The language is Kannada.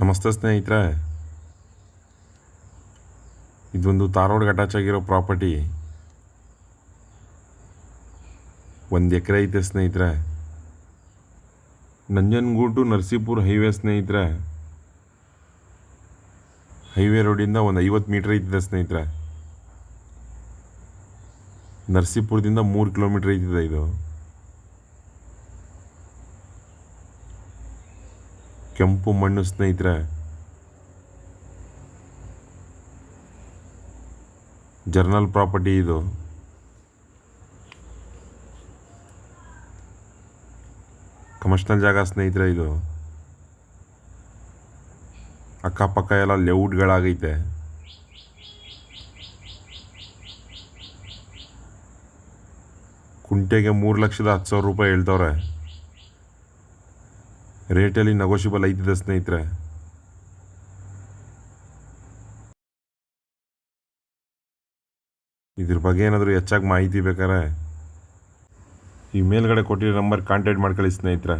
ನಮಸ್ತೆ ಸ್ನೇಹಿತರೆ. ಇದೊಂದು ತಾರೋಡ್ ಅಟ್ಯಾಚ್ ಆಗಿರೋ ಪ್ರಾಪರ್ಟಿ. ಒಂದು ಎಕರೆ ಐತೆ ಸ್ನೇಹಿತರೆ. ನಂಜನಗೂಡು ಟು ನರಸೀಪುರ ಹೈವೇ ಸ್ನೇಹಿತರೆ. ಹೈವೇ ರೋಡಿಂದ ಒಂದು ಐವತ್ತು ಮೀಟ್ರ್ ಐತಿದೆ ಸ್ನೇಹಿತರೆ. ನರಸೀಪುರದಿಂದ ಮೂರು ಕಿಲೋಮೀಟ್ರ್ ಐತಿದೆ ಇದು. ಕೆಂಪು ಮಣ್ಣು ಸ್ನೇಹಿತರೆ. ಜರ್ನಲ್ ಪ್ರಾಪರ್ಟಿ ಇದು. ಕಮರ್ಷಿಯಲ್ ಜಾಗ ಸ್ನೇಹಿತರೆ ಇದು. ಅಕ್ಕಪಕ್ಕ ಎಲ್ಲ ಲೇಔಟ್ಗಳಾಗೈತೆ ಕುಂಟೆಗೆ ಮೂರು ಲಕ್ಷದ ಹತ್ತು ಸಾವಿರ ರೂಪಾಯಿ ಹೇಳ್ತವ್ರೆ. ರೇಟಲ್ಲಿ ನೆಗೋಷಿಯಬಲ್ ಐತಿದೆ ಸ್ನೇಹಿತರೆ. ಇದ್ರ ಬಗ್ಗೆ ಏನಾದರೂ ಹೆಚ್ಚಾಗಿ ಮಾಹಿತಿ ಬೇಕಾರೆ ಈ ಮೇಲ್ಗಡೆ ಕೊಟ್ಟಿರೋ ನಂಬರ್ ಕಾಂಟ್ಯಾಕ್ಟ್ ಮಾಡ್ಕೊಳ್ಳಿ ಸ್ನೇಹಿತರೆ.